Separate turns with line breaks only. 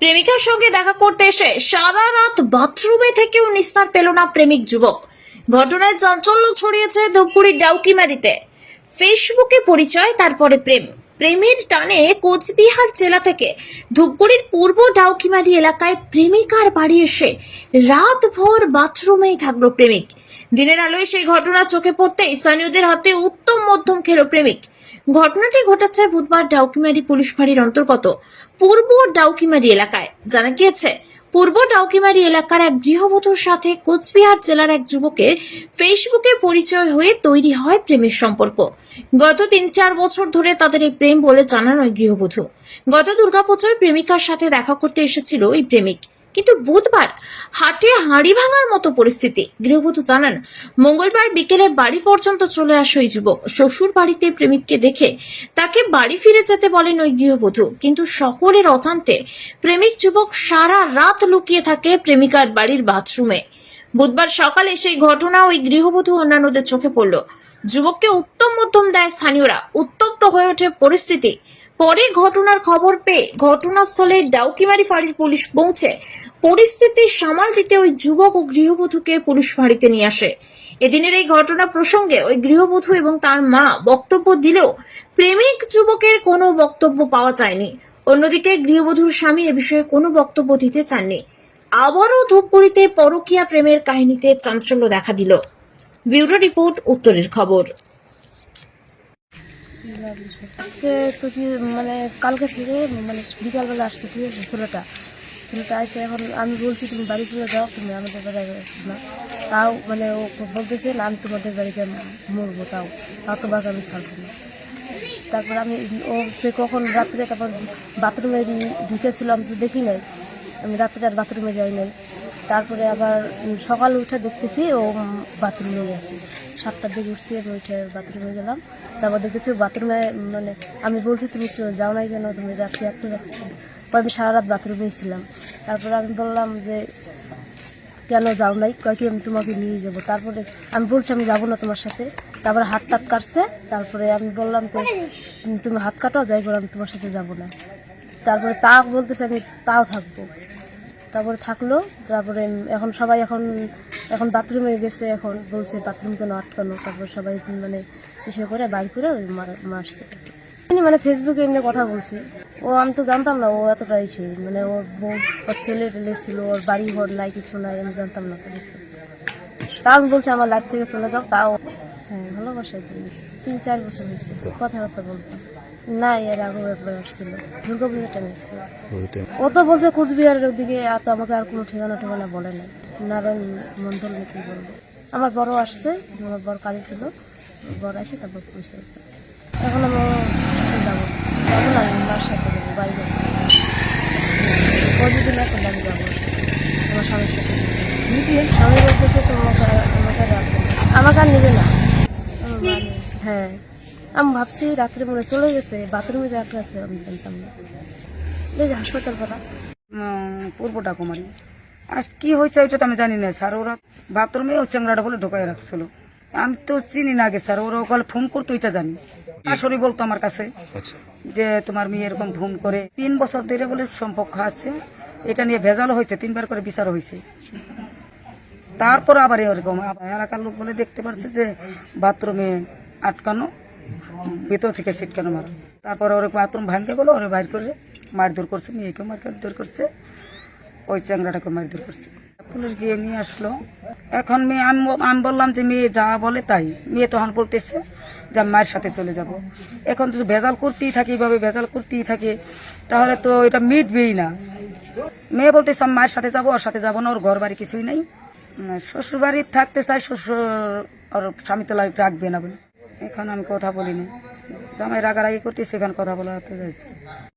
প্রেমিকার সঙ্গে দেখা করতে এসে সারা রাত বাথরুমে থেকেও নিস্তার পেল না প্রেমিক যুবক। ঘটনায় চাঞ্চল্য ছড়িয়েছে ধূপগুড়ির ডাউকিমারিতে। ফেসবুকে পরিচয়, তারপরে প্রেম। প্রেমের টানে কোচবিহার জেলা থেকে ধূপগুড়ির পূর্ব ডাউকিমারি এলাকায় প্রেমিকার বাড়ি এসে রাত ভোর বাথরুমেই থাকল প্রেমিক। দিনের আলোয় সেই ঘটনা চোখে পড়তে স্থানীয়দের হাতে উত্তম মধ্যম খেলো প্রেমিক। ঘটনাটি ঘটেছে বুধবার ডাউকিমারি পুলিশ ফাঁড়ির অন্তর্গত পূর্ব ডাউকিমারি এলাকায়। জানা গিয়েছে, পূর্ব ডাউকিমারি এলাকার এক গৃহবধূর সাথে কোচবিহার জেলার এক যুবকের ফেসবুকে পরিচয় হয়ে তৈরি হয় প্রেমের সম্পর্ক। গত তিন চার বছর ধরে তাদের এই প্রেম বলে জানান গৃহবধূ। গত দুর্গাপুজোয় প্রেমিকার সাথে দেখা করতে এসেছিল ওই প্রেমিক। কিন্তু বুধবার হাটে হাঁড়ি ভাঙার মতো পরিস্থিতি। গৃহবধূ জানান, মঙ্গলবার বিকেলে বাড়ি পর্যন্ত চলে আসে ওই যুবক। শ্বশুর বাড়িতে প্রেমিককে দেখে তাকে বাড়ি ফিরে যেতে বলেন ওই গৃহবধূ। কিন্তু সকলের অজান্তে প্রেমিক যুবক সারা রাত লুকিয়ে থাকে প্রেমিকার বাড়ির বাথরুমে। বুধবার সকালে সেই ঘটনা ওই গৃহবধূ অন্যান্যদের চোখে পড়ল। যুবককে উত্তম মধ্যম দেয় স্থানীয়রা। উত্তপ্ত হয়ে ওঠে পরিস্থিতি। পরে ঘটনার খবর পেয়ে ঘটনাস্থলে ডাউকিমারি ফাঁড়ির পুলিশ পৌঁছে পরিস্থিতি সামাল দিতে ওই যুবক ও গৃহবধূকে পুলিশ ফাঁড়িতে নিয়ে আসে। এদিনের এই ঘটনা প্রসঙ্গে ওই গৃহবধূ এবং তার মা বক্তব্য দিলেও প্রেমিক যুবকের কোনো বক্তব্য পাওয়া যায়নি। অন্যদিকে গৃহবধূর স্বামী এ বিষয়ে কোনো বক্তব্য দিতে চাননি। আবারও ধূপগুড়িতে পরকীয়া প্রেমের কাহিনীতে চাঞ্চল্য দেখা দিল। ব্যুরো রিপোর্ট, উত্তরের খবর।
মানে কালকে থেকে মানে বিকালবেলা আসছে, ঠিক আছে, ছেলেটা। ছেলেটা এসে এখন আমি বলছি, তুমি বাড়ি চলে যাও, তুমি আমাদের বাড়ি না। তাও মানে ও বলতেছে, না, আমি তোমাদের বাড়িতে মরবো তাও তাও তোমাকে আমি ছাড়বো না। তারপর আমি ও যে কখন রাত্রে তারপর বাথরুমে ঢুকেছিল, আমি তো দেখি নাই। আমি রাত্রে আর বাথরুমে যাই নাই। তারপরে আবার সকাল উঠে দেখতেছি, ও বাথরুমে গেছে। সাতটার দিকে উঠছি, আমি উঠে বাথরুমে গেলাম। তারপর দেখেছি বাথরুমে মানে আমি বলছি, তুমি যাও নাই কেন? তুমি রাত্রে রাত্রে পরে আমি সারা রাত বাথরুমেই ছিলাম। তারপরে আমি বললাম যে, কেন যাও নাই? কয় আমি তোমাকে নিয়ে যাব। তারপরে আমি বলছি, আমি যাব না তোমার সাথে। তারপরে হাত টাত কাটছে। তারপরে আমি বললাম তো তুমি হাত কাটো, যাই করে আমি তোমার সাথে যাব না। তারপরে তা বলতেছে, আমি তাও থাকব। তারপরে থাকল। তারপরে এখন সবাই এখন এখন বাথরুমে গেছে এখন। বলছে বাথরুম কেন আটকানো? তারপর সবাই মানে এসে করে বাইর করে মারছে। মানে ফেসবুকে এমনি কথা বলছি। ও আমি তো জানতাম না ও এতটাই ছিল। মানে ওর বউ ওর ছেলে টেলে ছিল ওর বাড়ি ঘর নাই কিছু নাই আমি জানতাম না করেছে তাও আমি বলছি আমার লাইফ থেকে চলে যাও। তাও হ্যাঁ ভালোবাসাই করি তিন চার বছর হয়েছে কথাবার্তা বলতাম না এর আগেও একবার আসছিল। দুর্গা পুজোর টাইম এসেছিল ও তো বলছে কোচবিহারের ওদিকে আর তো আমাকে আর কোনো ঠিকানা ঠিকানা বলে নাই। নারায়ণ মন্ডল কি বলব আমার বড় আসছে আমার বড় কাজে ছিল। বড় আসে তারপর পুলিশ। এখন আমি ওর সাথে যাব না আমি মার সাথে যাব বাড়ি যাব ও যদি না করলে আমি যাব আমার স্বামীর সাথে। স্বামী বলতেছে তোমাকে আর রাখবে। আমাকে আর নেবে না। হ্যাঁ। আমি ভাবছি রাত্রে মনে চলে গেছে বাথরুমে যে আছে আমি জানতাম না। এই যে হাসপাতাল পাড়া।
উম, পূর্ব ডাকুমারি আজ কি হয়েছে ওইটা তো আমি জানি না স্যার। ওরা বাথরুমে ওই চ্যাংড়াটা বলে ঢোকাই রাখছিল। আমি তো চিনি না আগে স্যার। ওরা ওখানে ফোন করতো ওইটা জানি। আসলে বলতো আমার কাছে যে তোমার মেয়ে এরকম ফোন করে তিন বছর ধরে বলে সম্পর্ক আছে। এটা নিয়ে ভেজাল হয়েছে তিনবার করে বিচার হয়েছে। তারপর আবার এরকম এলাকার লোক বলে দেখতে পাচ্ছে যে বাথরুমে আটকানো ভেতর থেকে ছিটকানো মারা তারপর ওর বাথরুম ভাঙতে গেলো ওরে বাইর করে মারধর করছে মেয়েকে মারধর করছে ওই চ্যাংড়াটাকে মারধর করছে। পুলিশ গিয়ে নিয়ে আসলো। এখন মেয়ে আমি আমি বললাম যে মেয়ে যা বলে তাই। মেয়ে তখন বলতেছে যে মায়ের সাথে চলে যাব। এখন যদি ভেজাল করতেই থাকে, এইভাবে ভেজাল করতেই থাকে, তাহলে তো এটা মিটবেই না। মেয়ে বলতেছে, আমি মায়ের সাথে যাব, ওর সাথে যাব না, ওর ঘর বাড়ি কিছুই নেই। শ্বশুর বাড়ি থাকতে চাই শ্বশুর ওর স্বামী তো রাখবে না বলে। এখন আমি কথা বলিনি। জামাই রাগারাগি করতেছি, এখন কথা বলা হতে যাইছে